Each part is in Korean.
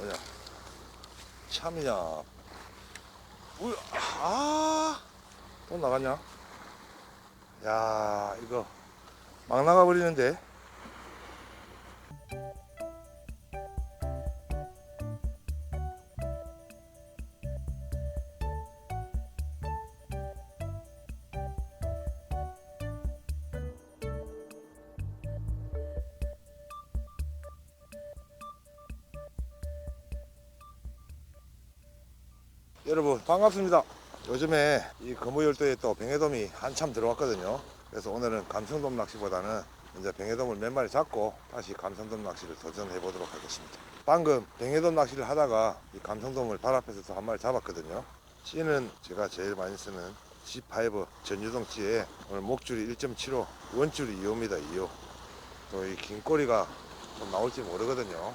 뭐냐 참이냐 우야? 아또 나갔냐? 야 이거. 막 나가 버리는데 여러분 반갑습니다. 요즘에 이 거무열도에 또 뱅에돔이 한참 들어왔거든요. 그래서 오늘은 감성돔 낚시보다는 이제 뱅에돔을 몇 마리 잡고 다시 감성돔 낚시를 도전해 보도록 하겠습니다. 방금 뱅에돔 낚시를 하다가 이 감성돔을 발 앞에서 한 마리 잡았거든요. 찌는 제가 제일 많이 쓰는 G5 전유동치에 오늘 목줄이 1.75 원줄이 2호입니다 2호 또 이 긴 꼬리가 좀 나올지 모르거든요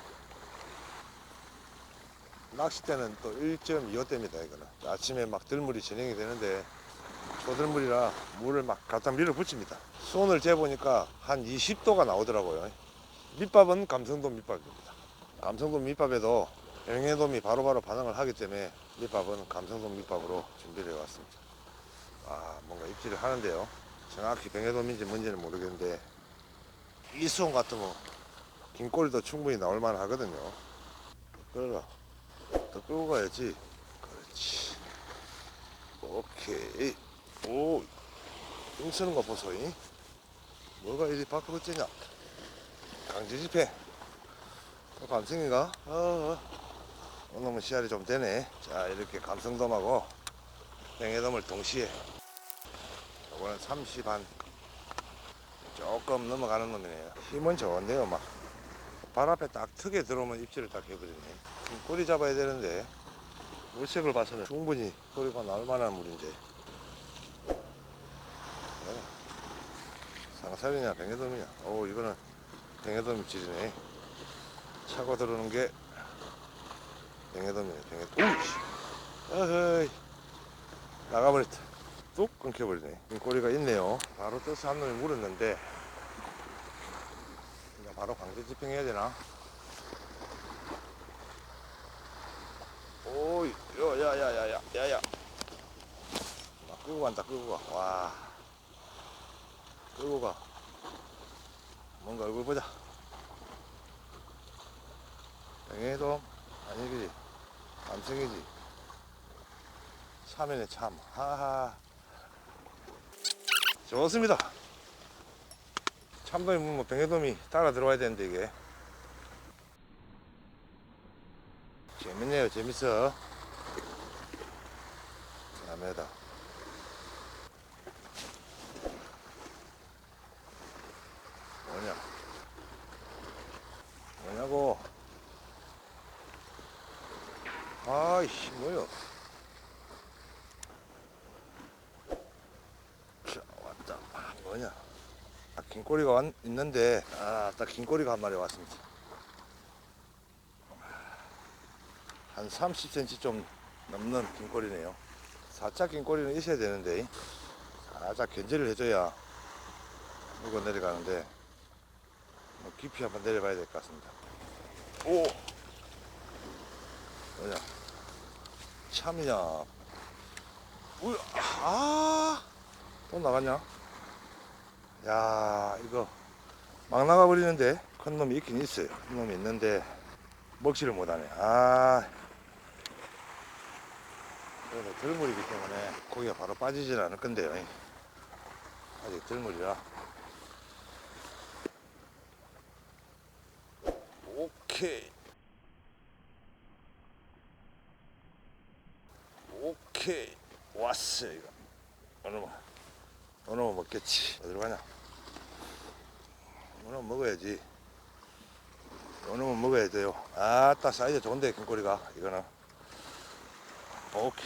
낚싯대는 또 1.25대입니다 이거는. 아침에 막 들물이 진행이 되는데 초들물이라 물을 막 갖다 밀어 붙입니다. 손을 재보니까 한 20도가 나오더라고요. 밑밥은 감성돔 밑밥입니다. 감성돔 밑밥에도 병해돔이 바로바로 반응을 하기 때문에 밑밥은 감성돔 밑밥으로 준비를 해왔습니다. 아 뭔가 입질을 하는데요. 정확히 병해돔인지 뭔지는 모르겠는데 이 수온 같으면 긴 꼬리도 충분히 나올 만 하거든요. 그러라 더 끌고 가야지. 그렇지. 오케이. 오, 똥 쓰는 거 보소. 이 뭐가 이리 밖으로 째냐? 강제 집회. 또 감성인가? 어, 어. 오늘은 씨알이 좀 되네. 자, 이렇게 감성돔하고 뱅에돔을 동시에. 이거는 30 한. 조금 넘어가는 놈이네요. 힘은 좋은데요, 막. 발 앞에 딱 턱에 들어오면 입질을 딱 해버리네. 지금 꼬리 잡아야 되는데 물색을 봐서는. 충분히 꼬리가 나올 만한 물인데. 네. 상살이냐 뱅에돔이냐? 오 이거는 뱅에돔 입질이네. 차고 들어오는 게 뱅에돔이네 뱅에돔. 오이씨. 어허이. 나가버렸다. 뚝 끊겨버리네. 꼬리가 있네요. 바로 떠서 한 놈이 물었는데 바로 강제 집행해야 되나 오이, 요, 야, 야, 야, 야, 야, 야. 나 끌고 간다, 끌고 가. 와. 끌고 가. 뭔가 얼굴 보자. 병해도 아니지. 남성이지. 참이네, 참. 하하. 좋습니다. 참돔이 뭐 병해돔이 따라 들어와야 되는데, 이게. 재밌네요 재밌어. 다음에다. 뭐냐? 뭐냐고? 아이씨 뭐요 자 왔다 아, 뭐냐 아, 긴 꼬리가 왔, 있는데 아딱 긴 꼬리가 한 마리 왔습니다 한 30cm 좀 넘는 긴 꼬리네요. 살짝 긴 꼬리는 있어야 되는데 살짝 견제를 해줘야 물고 내려가는데 뭐 깊이 한번 내려봐야 될 것 같습니다. 오 뭐냐 참이냐 우야 아또 나갔냐? 야 이거 막 나가 버리는데 큰 놈이 있긴 있어요. 큰 놈이 있는데 먹지를 못하네. 아. 그래서 들물이기 때문에 고기가 바로 빠지질 않을 건데요. 아직 들물이라. 오케이. 오케이. 왔어, 이거. 오늘만, 오늘만 먹겠지. 어디로 가냐? 먹어야지. 오늘만 먹어야 돼요. 아따 사이즈 좋은데 긴꼬리가 이거는 오케이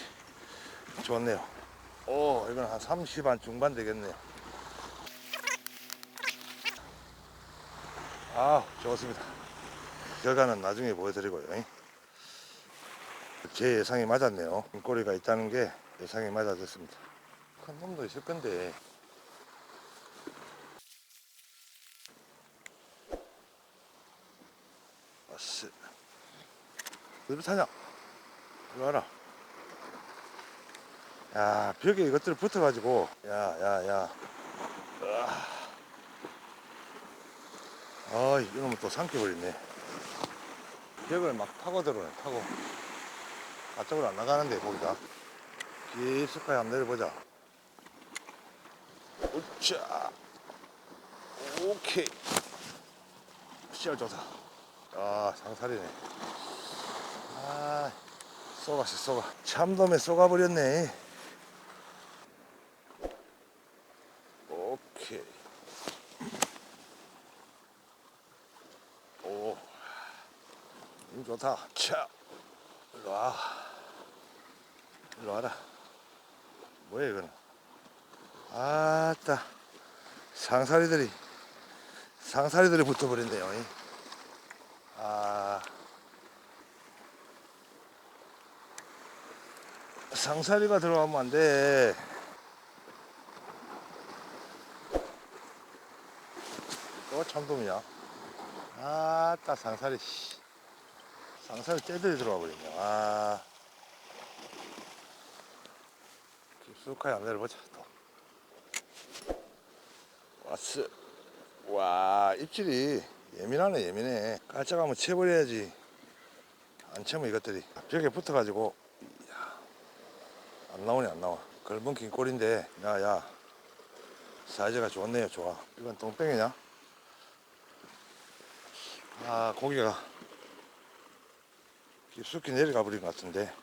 좋네요. 오 이건 한 30한 중반 되겠네요. 아 좋습니다. 결과는 나중에 보여드리고요. 제 예상이 맞았네요. 긴꼬리가 있다는 게 예상이 맞아졌습니다. 큰 놈도 있을 건데 씨 어디 타냐? 이리 와라. 야, 벽에 이것들 붙어가지고, 야, 야, 야. 아, 이놈은 또 삼켜버렸네. 벽을 막 타고 들어오네, 타고. 가쪽으로 안 나가는데, 거기가. 깊숙하게 한번 내려보자. 우차. 오케이. 씨알 좋다. 아, 상살이네. 아, 쏘가시 쏘가. 참돔에 쏘가버렸네. 오케이. 오. 힘 좋다. 차. 일로 와. 일로 와라. 뭐야, 이거는. 아따. 상사리들이, 상사리들이 붙어버렸네요. 이. 상사리가 들어가면 안 돼. 또 참돔이야. 아따 상사리 씨. 상사리 떼들이 들어와 버리네. 아. 깊숙하게 안 내려보자 또. 왔어. 와 입질이 예민하네 예민해. 깔짝하면 채버려야지. 안 채면 이것들이 벽에 붙어가지고 안 나오네 안 나와. 긴 꼴인데 야야 사이즈가 좋네요 좋아. 이건 똥땡이냐? 아 고기가 깊숙이 내려가 버린 것 같은데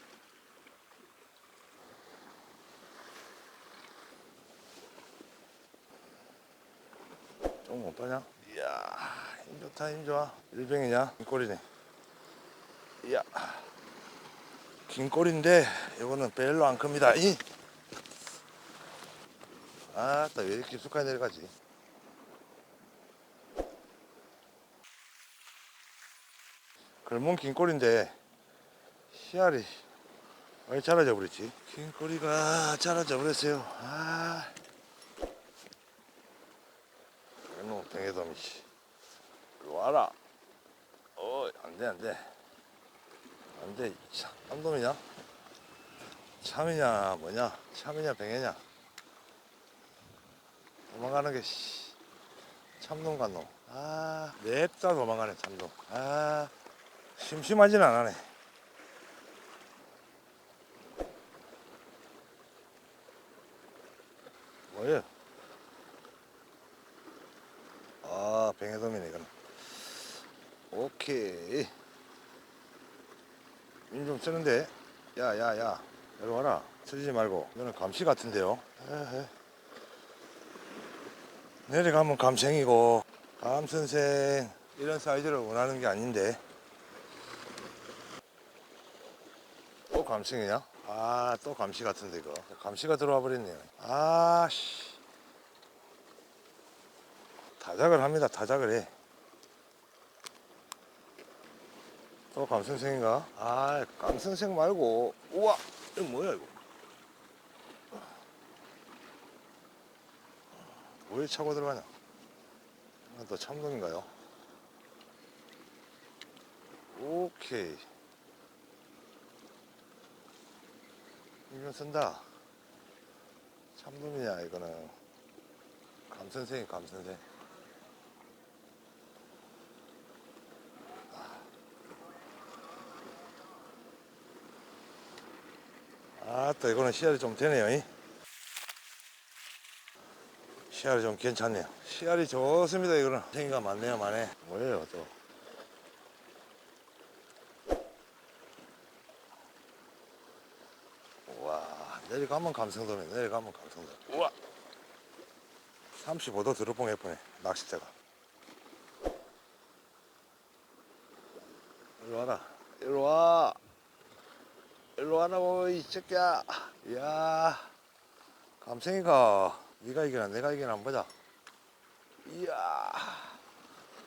좀못 빠냐? 이야 힘 좋다 힘 좋아 일병이냐? 긴 꼴이네 이야 긴 꼴인데 이거는 별로 안 큽니다 이 아따 왜 이렇게 깊숙하게 내려가지 걸문 긴 꼴인데 씨알이 왜 자라져 버렸지? 긴 꼬리가 자라져 버렸어요. 아, 이놈 뱅에돔이 씨. 이리 와라. 어, 안 돼, 안 돼. 안 돼. 참, 깜놈이냐? 참이냐, 뭐냐? 참이냐, 뱅에냐? 도망가는 게, 씨. 참놈 같노. 아, 냅다 도망가네, 참놈. 아, 심심하진 않아네. 뭐예요? 아, 뱅에돔이네, 이거는. 오케이. 힘좀 쓰는데. 야, 야, 야. 여기 와라. 쓰지 말고. 이거는 감시 같은데요. 에헤. 내려가면 감생이고, 감선생. 이런 사이즈를 원하는 게 아닌데. 또 감생이냐? 아, 또 감시 같은데, 이거. 감시가 들어와 버렸네요. 아, 씨. 타작을 합니다. 타작을 해. 또 감선생인가? 아, 감선생 말고. 우와, 이거 뭐야, 이거? 왜 차고 들어가냐? 아, 또 참돔인가요? 오케이. 이거 쓴다. 참돔이냐, 이거는. 감선생이 감선생. 아또 이거는 씨알이 좀 되네요. 이. 씨알이 좀 괜찮네요. 씨알이 좋습니다. 이거는 생이가 많네요, 많네. 뭐예요, 또? 와 내려가면 감성돔이 내려가면 감성돔. 우와. 35도 드롭봉 해보네 낚싯대가. 이리 와라. 이리 와. 와라고 이 새끼야. 이야 감생이가 네가 이기나 내가 이기나 한번 보자. 이야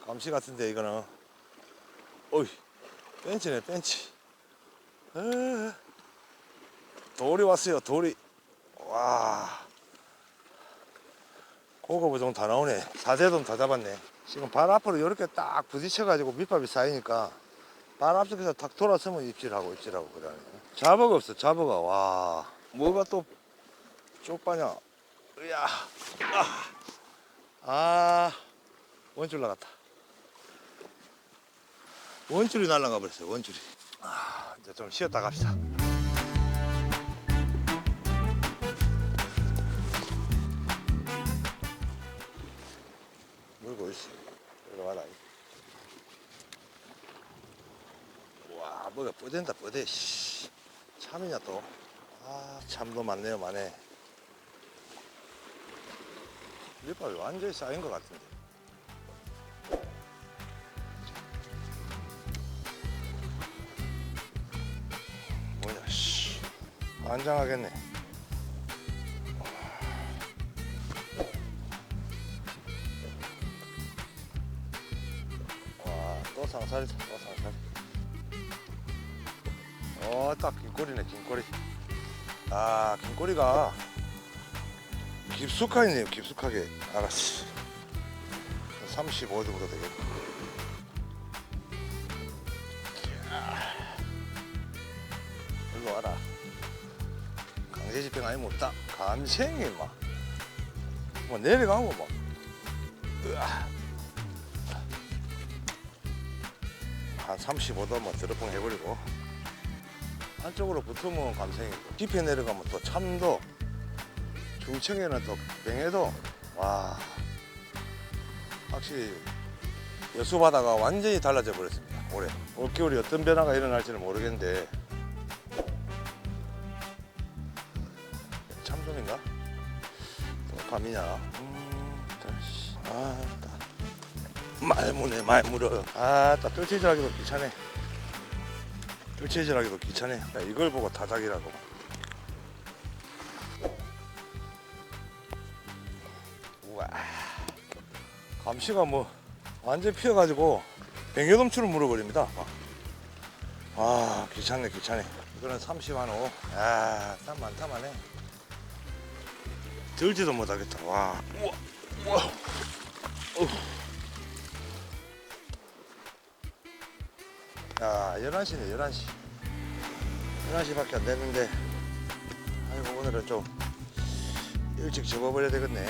감시 같은데 이거는. 어이 벤치네 벤치. 에, 돌이 왔어요 돌이. 와 고급어종 다 나오네. 사대돔 다 잡았네. 지금 발 앞으로 이렇게 딱 부딪혀 가지고 밑밥이 쌓이니까 발 앞쪽에서 탁 돌아서면 입질하고 입질하고 그래. 잡어가 없어 잡어가. 와. 뭐가 또 쪽파냐? 으야. 아, 아 원줄 나갔다. 원줄이 날아가 버렸어요 원줄이. 아 이제 좀 쉬었다 갑시다. 물고 있어. 이리 와라. 와 뭐가 뻗된다 뻗대 씨. 참이냐 또 아 참도 많네요 많네. 밑밥이 완전히 쌓인 것 같은데. 뭐냐 씨. 안장하겠네. 와 또 상살 어딱 긴꼬리네 긴꼬리. 아 긴꼬리가 깊숙하네요 깊숙하게. 알았어. 35 정도 되겠다 일로 와라. 강제 집행 아니면 없다. 감생이 막 뭐 내려가고 뭐. 으아. 한 35도 한번 드러풍 해버리고 한쪽으로 붙으면 감생이고 깊이 내려가면 또 참도 중청에는 또 뱅에도 와. 확실히 여수 바다가 완전히 달라져 버렸습니다 올해. 올겨울이 어떤 변화가 일어날지는 모르겠는데. 참돔인가? 또 밤이냐? 음, 다시 아따 말무네 말물어 아따 뜰채질하기도 귀찮네 뜰채질하기도 귀찮네 야, 이걸 보고 다작이라고 우와 감시가 뭐 완전 피어가지고 뱅여돔추를 물어버립니다 아 귀찮네 귀찮네 이거는 30만 원. 아, 땀 많다 마네. 들지도 못하겠다. 와. 우와. 우와. 어후. 야, 11시네, 11시. 11시밖에 안 됐는데. 아이고, 오늘은 좀 일찍 접어버려야 되겠네.